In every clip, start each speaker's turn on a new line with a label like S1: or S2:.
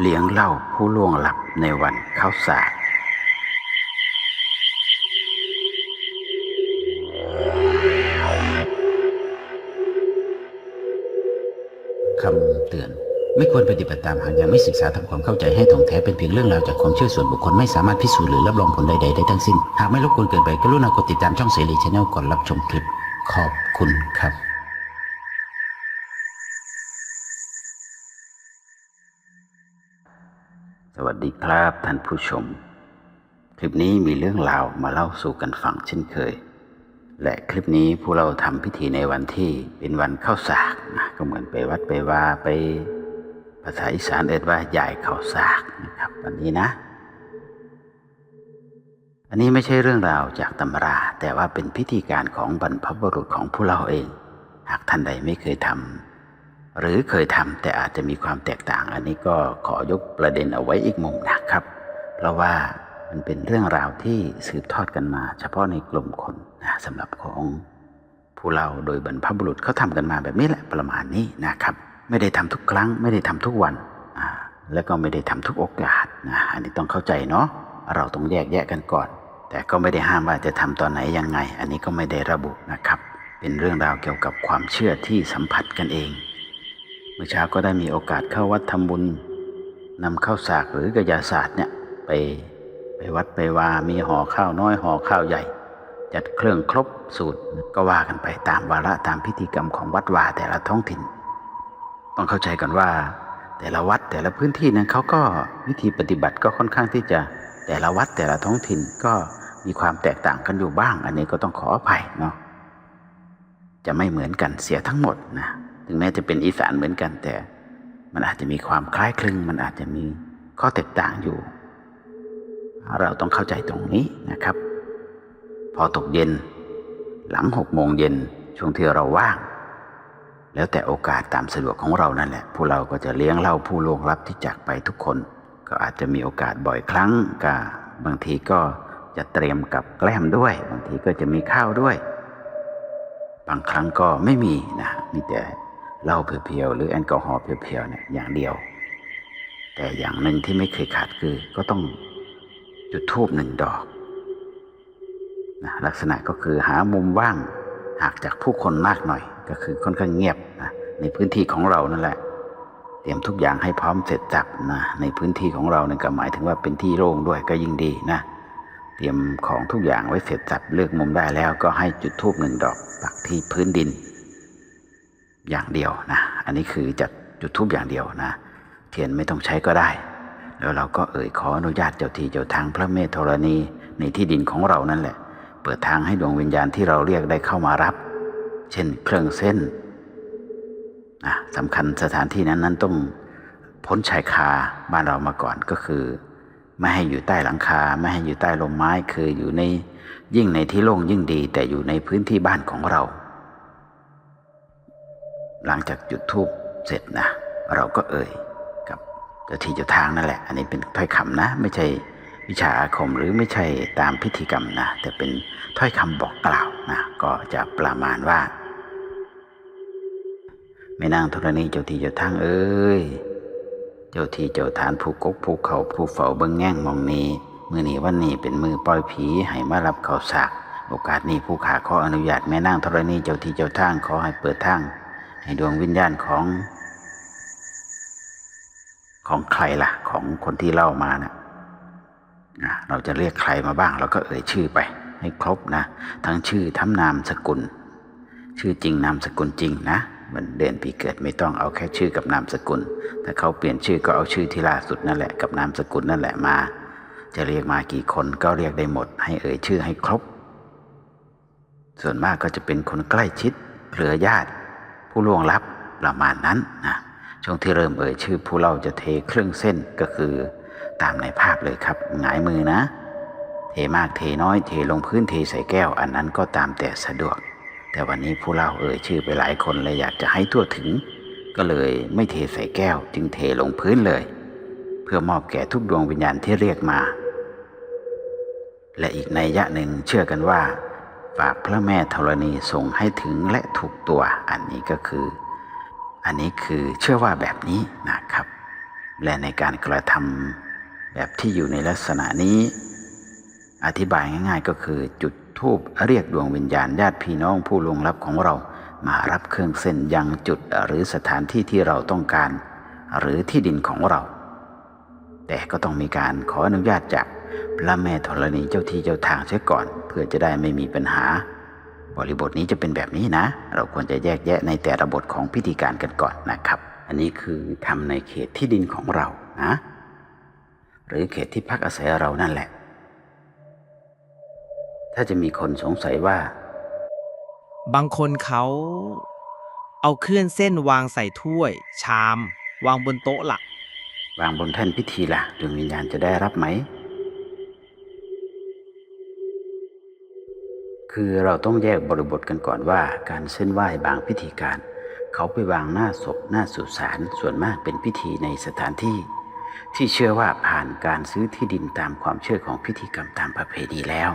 S1: เลี้ยงเล่าผู้ล่วงลับในวันเข้าสากคำเตือน ไม่ควรปฏิบัติตามหากยังไม่ศึกษาทำความเข้าใจให้ถ่องแท้เป็นเพียงเรื่องราวจากความเชื่อส่วนบุคคลไม่สามารถพิสูจน์หรือรับรองผลใดๆได้ทั้งสิ้น หากไม่รบกวนเกินไปกรุณากดติดตามช่องเสรีชาแนลก่อนรับชมคลิป ขอบคุณครับ สวัสดีครับท่านผู้ชม คลิปนี้มีเรื่องราวมาเล่าสู่กันฟังเช่นเคย และคลิปนี้ผู้เราทำพิธีในวันที่เป็นวันเข้าสากนะก็เหมือนไปวัดไปว่าไป ภาษาอีสานเรียกว่าใหญ่เข้าสากนะครับ วันนี้นะ อันนี้ไม่ใช่เรื่องราวจากตำรา แต่ว่าเป็นพิธีการของบรรพบุรุษของผู้เราเอง หากท่านใดไม่เคยทำ หรือเคยทำแต่อาจจะมีความแตกต่าง อันนี้ก็ขอยกประเด็นเอาไว้อีกมุมนะครับ เพราะว่ามันเป็นเรื่องราวที่สืบทอดกันมา เฉพาะในกลุ่มคนนะสำหรับของผู้เราโดยบรรพบุรุษเขาทำกันมาแบบนี้แหละประมาณนี้นะครับ ไม่ได้ทำทุกครั้ง ไม่ได้ทำทุกวันแล้วก็ไม่ได้ทำทุกโอกาสนะอันนี้ต้องเข้าใจเนาะเราต้องแยกแยะกันก่อน แต่ก็ไม่ได้ห้ามว่าจะทำตอนไหนยังไง อันนี้ก็ไม่ได้ระบุนะครับ เป็นเรื่องราวเกี่ยวกับความเชื่อที่สัมผัสกันเอง เมื่อเช้าก็ได้มีโอกาสเข้าวัดทำบุญนำข้าวสากหรือกระยาศาสตร์เนี่ยไปไปวัดไปว่ามีห่อข้าวน้อยห่อข้าวใหญ่ จัดเครื่องครบสูตรก็ว่ากันไปตามวาระตามพิธีกรรมของวัดวาแต่ละท้องถิ่น ต้องเข้าใจกันว่า แต่ละวัดแต่ละพื้นที่นั้นเขาก็วิธีปฏิบัติก็ค่อนข้างที่จะแต่ละวัดแต่ละท้องถิ่นก็มีความแตกต่างกันอยู่บ้าง อันนี้ก็ต้องขออภัยเนาะจะไม่เหมือนกันเสียทั้งหมดนะ ถึงแม้จะเป็นอีสานเหมือนกัน แต่มันอาจจะมีความคล้ายคลึง มันอาจจะมีข้อแตกต่างอยู่ เราต้องเข้าใจตรงนี้นะครับ พอตกเย็น หลังหกโมงเย็นช่วงที่เราว่าง แล้วแต่โอกาสตามสะดวกของเรานั่นแหละผู้เราก็จะเลี้ยงเหล่าผู้ล่วงลับที่จากไปทุกคน ก็อาจจะมีโอกาสบ่อยครั้งก็บางทีก็จะเตรียมกับแกล้มด้วย บางทีก็จะมีข้าวด้วย บางครั้งก็ไม่มีนะมีแต่ เหล้าเพียวๆหรือแอลกอฮอล์เพียวๆเนี่ยอย่างเดียว แต่อย่างหนึ่งที่ไม่เคยขาดคือก็ต้องจุดธูปหนึ่งดอกนะลักษณะก็คือหามุมว่างหากจากผู้คนมากหน่อย ก็คือค่อนข้างเงียบนะในพื้นที่ของเรานั่นแหละ เตรียมทุกอย่างให้พร้อมเสร็จจับนะในพื้นที่ของเราเนี่ยก็หมายถึงว่าเป็นที่โล่งด้วยก็ยิ่งดีนะเตรียมของทุกอย่างไว้เสร็จสับเลือกมุมได้แล้วก็ให้จุดธูปหนึ่งดอกปักที่พื้นดิน อย่างเดียวนะ อันนี้คือจัดจุดธูปอย่างเดียวนะ เทียนไม่ต้องใช้ก็ได้ แล้วเราก็เอ่ยขออนุญาตเจ้าที่เจ้าทางพระเมธธรณีในที่ดินของเรานั่นแหละ เปิดทางให้ดวงวิญญาณที่เราเรียกได้เข้ามารับ เช่นเครื่องเส้นนะสำคัญสถานที่นั้นนั้นต้องพ้นชายคาบ้านเรามาก่อนก็คือ ไม่ให้อยู่ใต้หลังคา ไม่ให้อยู่ใต้ลมไม้คืออยู่ในยิ่งในที่โล่งยิ่งดี แต่อยู่ในพื้นที่บ้านของเรา หลังจากจุดธูปเสร็จนะ เราก็เอ่ยกับเจ้าที่เจ้าทางนั่นแหละ อันนี้เป็นถ้อยคำนะ ไม่ใช่วิชาอาคมหรือไม่ใช่ตามพิธีกรรมนะ แต่เป็นถ้อยคำบอกกล่าวนะ ก็จะประมาณว่าแม่นางธรณีเจ้าที่เจ้าทางเอ้ยเจ้าที่เจ้าฐานผู้กกผู้เขาผู้เฝ้าเบิ่งแง่งมองนี้มือนี้วันนี้เป็นมือปล่อยผีให้มารับเขาสากโอกาสนี้ผู้ขาขออนุญาตแม่นางธรณีเจ้าที่เจ้าทางขอให้เปิดทาง ให้ดวงวิญญาณของของใครล่ะ ของคนที่เล่ามานะนะเราจะเรียกใครมาบ้าง เราก็เอ่ยชื่อไป ให้ครบนะ ทั้งชื่อทั้งนามสกุล ชื่อจริงนามสกุลจริงนะมันเดือนปีเกิดไม่ต้องเอาแค่ชื่อกับนามสกุล ถ้าเขาเปลี่ยนชื่อก็เอาชื่อที่ล่าสุดนั่นแหละกับนามสกุลนั่นแหละมา จะเรียกมากี่คนก็เรียกได้หมด ให้เอ่ยชื่อให้ครบ ส่วนมากก็จะเป็นคนใกล้ชิดเครือญาติ ผู้ล่วงลับประมาณนั้นนะช่วงที่เริ่มเอ่ยชื่อผู้เล่าจะเทเครื่องเส้นก็คือตามในภาพเลยครับหงายมือนะ เทมากเทน้อยเทลงพื้นเทใส่แก้ว อันนั้นก็ตามแต่สะดวก แต่วันนี้ผู้เล่าเอ่ยชื่อไปหลายคนเลยอยากจะให้ทั่วถึง ก็เลยไม่เทใส่แก้ว จึงเทลงพื้นเลย เพื่อมอบแก่ทุกดวงวิญญาณที่เรียกมา และอีกในยยะหนึ่งเชื่อกันว่า ฝากพระแม่ธรณีส่งให้ถึงและถูกตัวอันนี้ก็คือ อันนี้คือเชื่อว่าแบบนี้นะครับ และในการกระทำแบบที่อยู่ในลักษณะนี้ อธิบายง่าย ๆ ก็คือจุดธูปเรียกดวงวิญญาณญาติพี่น้องผู้ลงลับของเรามารับเครื่องเส้นยังจุดหรือสถานที่ที่เราต้องการ หรือที่ดินของเรา แต่ก็ต้องมีการขออนุญาตจาก พระแม่ธรณีเจ้าที่เจ้าทางเสียก่อน เพื่อจะได้ไม่มีปัญหา บริบทนี้จะเป็นแบบนี้นะ เราควรจะแยกแยะในแต่ละบทของพิธีการกันก่อนนะครับ อันนี้คือทำในเขตที่ดินของเรานะหรือเขตที่พักอาศัยเรานั่นแหละ ถ้าจะมีคนสงสัยว่า
S2: บางคนเขา เอาเครื่องเส้นวางใส่ถ้วย ชาม วางบนโต๊ะหลัก
S1: วางบนแท่นพิธีล่ะดวงวิญญาณจะได้รับไหม คือเราต้องแยกบริบทกันก่อนว่า การเส้นไหว้บางพิธีการ เขาไปวางหน้าศพหน้าสุสานส่วนมากเป็นพิธีในสถานที่ ที่เชื่อว่าผ่านการซื้อที่ดินตามความเชื่อของพิธีกรรมตามประเพณีแล้ว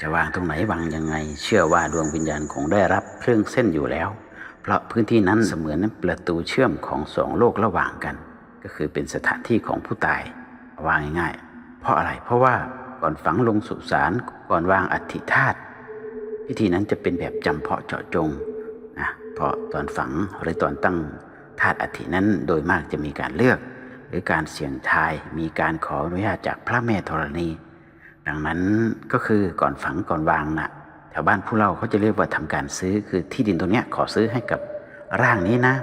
S1: จะวางตรงไหนวางยังไง เชื่อว่าดวงวิญญาณคงได้รับเครื่องเส้นอยู่แล้ว เพราะพื้นที่นั้นเสมือนประตูเชื่อมของสองโลกระหว่างกัน ก็คือเป็นสถานที่ของผู้ตายวางง่ายๆเพราะอะไรเพราะว่าก่อนฝังลงสุสานก่อนวางอัฐิธาตุ พิธีนั้นจะเป็นแบบจำเพาะเจาะจงนะเพราะตอนฝังหรือตอนตั้งธาตุอัฐินั้นโดยมากจะมีการเลือก หรือการเสี่ยงทายมีการขออนุญาตจากพระแม่ธรณี ดังนั้นก็คือก่อนฝังก่อนวางนะ่ะแถวบ้านผู้เล่าเขาจะเรียกว่าทำการซื้อคือที่ดินตรงเนี้ยขอซื้อให้กับร่างนี้นะ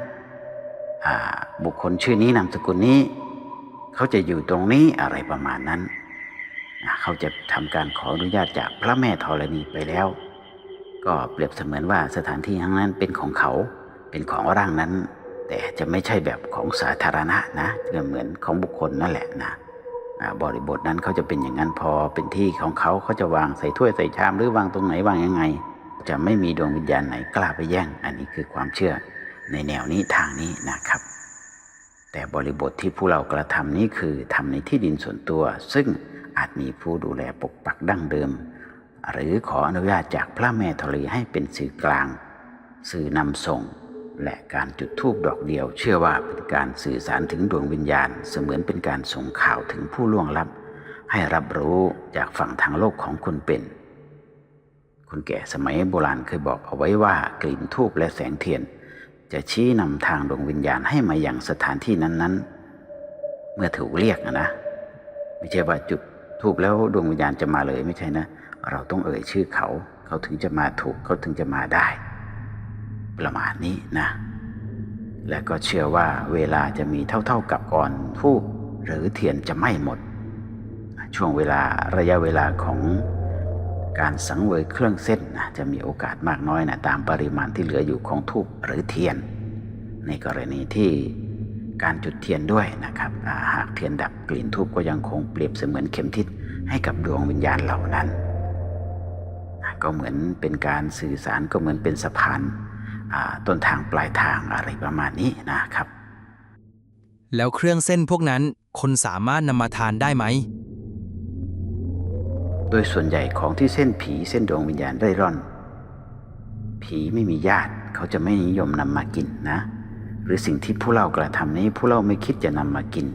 S1: บุคคลชื่อนี้นามสกุลนี้ เขาจะอยู่ตรงนี้อะไรประมาณนั้น เขาจะทำการขออนุญาตจากพระแม่ธรณีไปแล้ว ก็เปรียบเสมือนว่าสถานที่ทั้งนั้นเป็นของเขาเป็นของร่างนั้น แต่จะไม่ใช่แบบของสาธารณะนะจะเหมือนของบุคคลนั่นแหละนะบริบทนั้นเขาจะเป็นอย่างนั้นพอเป็นที่ของเขาเขาจะวางใส่ถ้วยใส่ชามหรือวางตรงไหนวางยังไง จะไม่มีดวงวิญญาณไหนกล้าไปแย่ง อันนี้คือความเชื่อในแนวนี้ทางนี้นะครับ แต่บริบทที่ผู้เรากระทำนี้คือทำในที่ดินส่วนตัว ซึ่งอาจมีผู้ดูแลปกปักดั้งเดิม หรือขออนุญาตจากพระแม่ธรีให้เป็นสื่อกลาง สื่อนำส่ง และการจุดธูปดอกเดียว เชื่อว่าเป็นการสื่อสารถึงดวงวิญญาณ เสมือนเป็นการส่งข่าวถึงผู้ล่วงลับ ให้รับรู้จากฝั่งทางโลกของคนเป็นคนแก่สมัยโบราณเคยบอกเอาไว้ว่ากลิ่นธูปและแสงเทียน จะชี้นำทางดวงวิญญาณให้มาอย่างสถานที่นั้นๆ เมื่อถูกเรียกนะนะไม่ใช่ว่าจุดทูบแล้วดวงวิญญาณจะมาเลยไม่ใช่นะ เราต้องเอ่ยชื่อเขา เขาถึงจะมาถูกเขาถึงจะมาได้ ประมาณนี้นะ และก็เชื่อว่าเวลาจะมีเท่าๆกับก่อนทูบหรือเทียนจะไม้หมด ช่วงเวลาระยะเวลาของการสังเวยเครื่องเส้นนะจะมีโอกาสมากน้อยนะตามปริมาณที่เหลืออยู่ของทูบหรือเทียน ในกรณีที่การจุดเทียนด้วยนะครับาหากเทียนดับกลิ่นทูบก็ยังคงเปรียบเสมือนเข็มทิศให้กับดวงวิญญาณเหล่านั้น ก็เหมือนเป็นการสื่อสารก็เหมือนเป็นสะพานอ่าต้นทางปลายทางอะไรประมาณนี้นะครับ
S2: แล้วเครื่องเส้นพวกนั้นคนสามารถนำมาทานได้ไหม
S1: โดยส่วนใหญ่ของที่เส้นผีเส้นดวงวิญญาณเร่ร่อน ผีไม่มีญาติเขาจะไม่นิยมนำมากินนะ หรือสิ่งที่ผู้เล่ากระทำนี้ผู้เล่าไม่คิดจะนำมากิน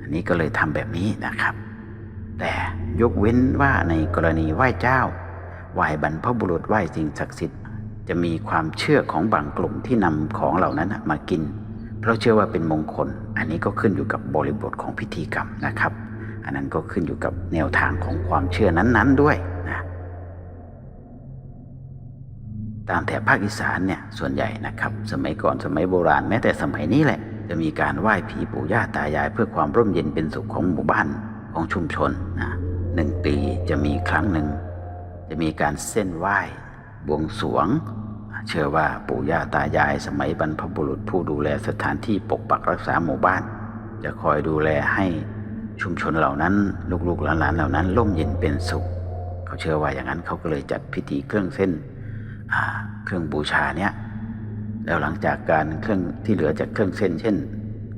S1: อันนี้ก็เลยทำแบบนี้นะครับ แต่ยกเว้นว่าในกรณีไหว้เจ้า ไหว้บรรพบุรุษไหว้สิ่งศักดิ์สิทธิ์ จะมีความเชื่อของบางกลุ่มที่นำของเหล่านั้นมากิน เพราะเชื่อว่าเป็นมงคล อันนี้ก็ขึ้นอยู่กับบริบทของพิธีกรรมนะครับ อันนั้นก็ขึ้นอยู่กับแนวทางของความเชื่อนั้นๆด้วยนะตามแถบภาคอีสานเนี่ยส่วนใหญ่นะครับ สมัยก่อนสมัยโบราณแม้แต่สมัยนี้แหละ จะมีการไหว้ผีปู่ย่าตายาย เพื่อความร่มเย็นเป็นสุขของหมู่บ้านของชุมชนนะหนึ่งปีจะมีครั้งหนึ่ง จะมีการเส้นไหว้บวงสรวง เชื่อว่าปู่ย่าตายายสมัยบรรพบุรุษผู้ดูแลสถานที่ปกปักรักษาหมู่บ้าน จะคอยดูแลให้ชุมชนเหล่านั้น ลูกๆหลานๆเหล่านั้นร่มเย็นเป็นสุข เขาเชื่อว่าอย่างนั้นเขาก็เลยจัดพิธีเครื่องเส้นเครื่องบูชาเนี้ยแล้วหลังจากการเครื่องที่เหลือจากเครื่องเส้น เช่น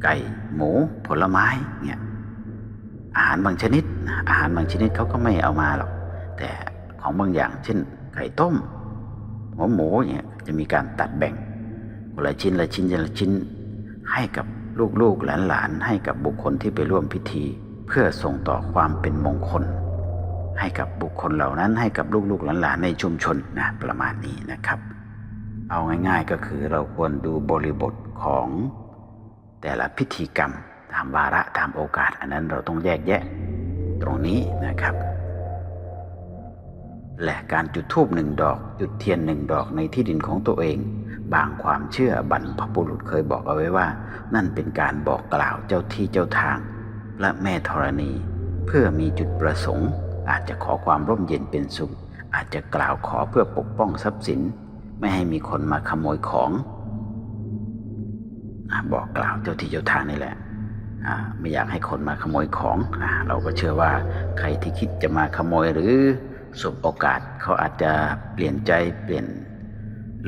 S1: ไก่หมูผลไม้เนี่ยอาหารบางชนิด อาหารบางชนิดเขาก็ไม่เอามาหรอกแต่ ของบางอย่าง เช่นไก่ต้ม หัวหมูเนี่ยจะมีการตัดแบ่งคนละชิ้นละชิ้นละชิ้น ให้กับลูกๆหลานๆให้กับบุคคลที่ไปร่วมพิธี เพื่อส่งต่อความเป็นมงคล ให้กับบุคคลเหล่านั้นให้กับลูกๆหลานๆในชุมชนนะประมาณนี้นะครับ เอาง่ายๆก็คือเราควรดูบริบทของแต่ละพิธีกรรมตามวาระตามโอกาส อันนั้นเราต้องแยกแยะตรงนี้นะครับ และการจุดธูปหนึ่งดอก จุดเทียนหนึ่งดอกในที่ดินของตัวเอง บางความเชื่อบรรพบุรุษเคยบอกเอาไว้ว่า นั่นเป็นการบอกกล่าวเจ้าที่เจ้าทาง และแม่ธรณี เพื่อมีจุดประสงค์ อาจจะขอความร่มเย็นเป็นสุข อาจจะกล่าวขอเพื่อปกป้องทรัพย์สิน ไม่ให้มีคนมาขโมยของอบอกกล่าวเจ้าที่เจ้าทางนี่แหละไม่อยากให้คนมาขโมยของอเราก็เชื่อว่าใครที่คิดจะมาขโมยหรือ สบโอกาสเขาอาจจะเปลี่ยนใจเปลี่ยน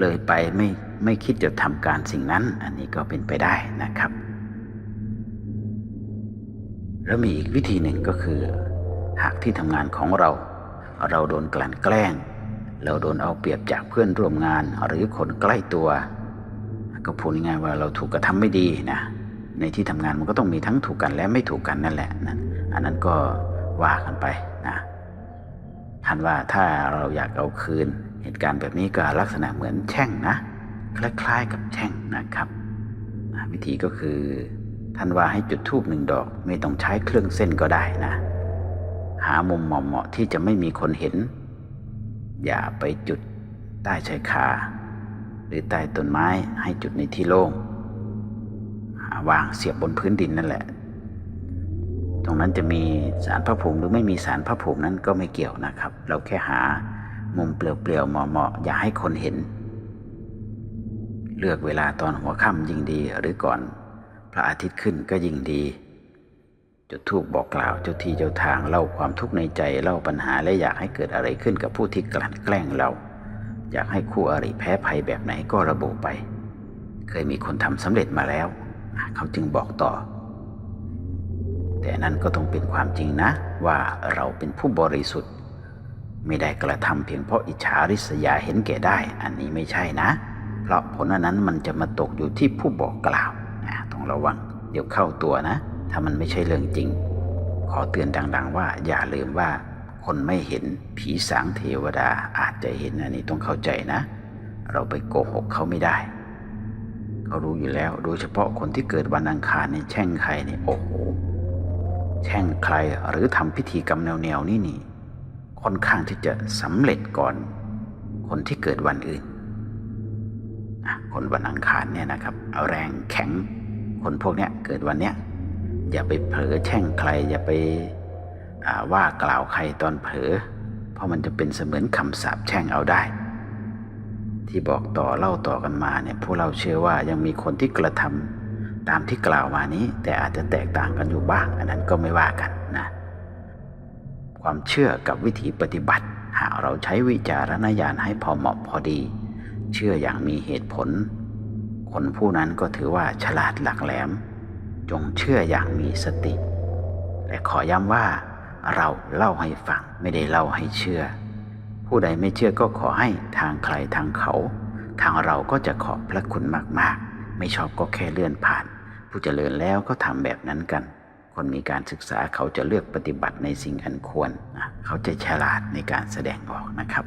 S1: เลยไปไม่ไม่คิดจะทำการสิ่งนั้น อันนี้ก็เป็นไปได้นะครับ แล้วมีอีกวิธีหนึ่งก็คือ หากที่ทำงานของเรา เราโดนกลั่นแกล้ง เราโดนเอาเปรียบจากเพื่อนร่วมงานหรือคนใกล้ตัว ก็พูดง่ายว่าเราถูกกระทำไม่ดีนะ ในที่ทำงานมันก็ต้องมีทั้งถูกกันและไม่ถูกกันนั่นแหละนะอันนั้นก็ว่ากันไป ท่านว่าถ้าเราอยากเอาคืน เหตุการณ์แบบนี้ก็ลักษณะเหมือนแช่งนะ คล้ายๆกับแช่งนะครับ วิธีก็คือ ท่านว่าให้จุดธูปหนึ่งดอกไม่ต้องใช้เครื่องเส้นก็ได้นะ หามุมเหมาะๆที่จะไม่มีคนเห็น อย่าไปจุดใต้ชายคาหรือใต้ต้นไม้ให้จุดในที่โล่งหาวางเสียบบนพื้นดินนั่นแหละ ตรงนั้นจะมีสารพระภูมิหรือไม่มีสารพระภูมินั้นก็ไม่เกี่ยวนะครับ เราแค่หามุมเปลี่ยวๆเหมาะๆอย่าให้คนเห็น เลือกเวลาตอนหัวค่ำยิ่งดีหรือก่อน พระอาทิตย์ขึ้นก็ยิ่งดีจุดธูปบอกกล่าวเจ้าที่เจ้าทางเล่าความทุกข์ในใจเล่าปัญหาและอยากให้เกิดอะไรขึ้นกับผู้ที่กลั่นแกล้งเรา อยากให้คู่อริแพ้ภัยแบบไหนก็ระบุไป เคยมีคนทำสำเร็จมาแล้ว เขาจึงบอกต่อ แต่นั่นก็ต้องเป็นความจริงนะ ว่าเราเป็นผู้บริสุทธิ์ ไม่ได้กระทำเพียงเพราะอิจฉาริษยาเห็นแก่ได้ อันนี้ไม่ใช่นะ เพราะผลอันนั้นมันจะมาตกอยู่ที่ผู้บอกกล่าวนะต้องระวัง เดี๋ยวเข้าตัวนะ ถ้ามันไม่ใช่เรื่องจริง ขอเตือนดัง ๆ ว่าอย่าลืมว่า คนไม่เห็นผีสางเทวดาอาจจะเห็นอันนี้ต้องเข้าใจนะ เราไปโกหกเขาไม่ได้เขารู้อยู่แล้ว โดยเฉพาะคนที่เกิดวันอังคารเนี่ยแช่งใครเนี่ยโอ้โห แช่งใครหรือทำพิธีกรรมแนวๆนี่นี่ ค่อนข้างที่จะสำเร็จก่อน คนที่เกิดวันอื่น คนวันอังคารเนี่ยนะครับเอาแรงแข็ง คนพวกเนี้ยเกิดวันเนี้ยอย่าไปเผลอแช่งใคร อย่าไปาว่ากล่าวใครตอนเผลอ เพราะมันจะเป็นเสมือนคำสาปแช่งเอาได้ ที่บอกต่อเล่าต่อกันมาเนี่ยพวกเราเชื่อว่ายังมีคนที่กระทำ ตามที่กล่าวมานี้ แต่อาจจะแตกต่างกันอยู่บ้าง อันนั้นก็ไม่ว่ากันนะความเชื่อกับวิธีปฏิบัติ หากเราใช้วิจารณญาณให้พอเหมาะพอดี เชื่ออย่างมีเหตุผล คนผู้นั้นก็ถือว่าฉลาดหลักแหลม จงเชื่ออย่างมีสติ และขอย้ำว่า เราเล่าให้ฟังไม่ได้เล่าให้เชื่อ ผู้ใดไม่เชื่อก็ขอให้ทางใครทางเขา ทางเราก็จะขอบพระคุณมากๆ ไม่ชอบก็แค่เลื่อนผ่าน ผู้เจริญแล้วก็ทำแบบนั้นกัน คนมีการศึกษาเขาจะเลือกปฏิบัติในสิ่งอันควร เขาจะฉลาดในการแสดงออกนะครับ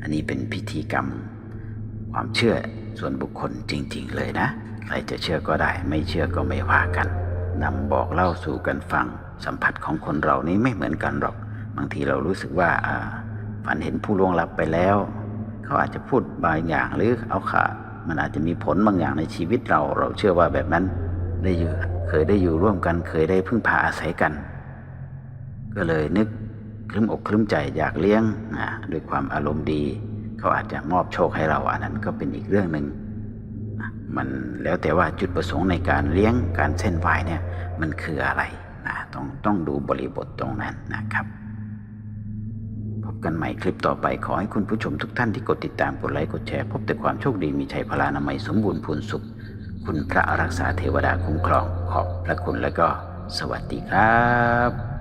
S1: อันนี้เป็นพิธีกรรม ความเชื่อส่วนบุคคลจริง ๆ เลยนะ ใครจะเชื่อก็ได้ ไม่เชื่อก็ไม่ว่ากันนำบอกเล่าสู่กันฟัง สัมผัสของคนเรานี้ไม่เหมือนกันหรอก บางทีเรารู้สึกว่าอ่าฝันเห็นผู้ล่วงลับไปแล้ว เขาอาจจะพูดบางอย่างหรือเอาขา มันอาจจะมีผลบางอย่างในชีวิตเรา เราเชื่อว่าแบบนั้นได้อยู่เคยได้อยู่ร่วมกัน เคยได้พึ่งพาอาศัยกัน ก็เลยนึกคลึ้มอกคลึ้มใจอยากเลี้ยงนะด้วยความอารมณ์ดี เขาอาจจะมอบโชคให้เราอันนั้นก็เป็นอีกเรื่องหนึ่งมันแล้วแต่ว่าจุดประสงค์ในการเลี้ยงการเส้นไหวเนี่ยมันคืออะไรนะต้องต้องดูบริบทตรงนั้นนะครับ กันใหม่คลิปต่อไปขอให้คุณผู้ชมทุกท่านที่กดติดตามกดไลค์กดแชร์พบแต่ความโชคดีมีชัยพลานามัยสมบูรณ์พูนสุข คุณพระรักษาเทวดาคุ้มครองขอบพระคุณและก็ สวัสดีครับ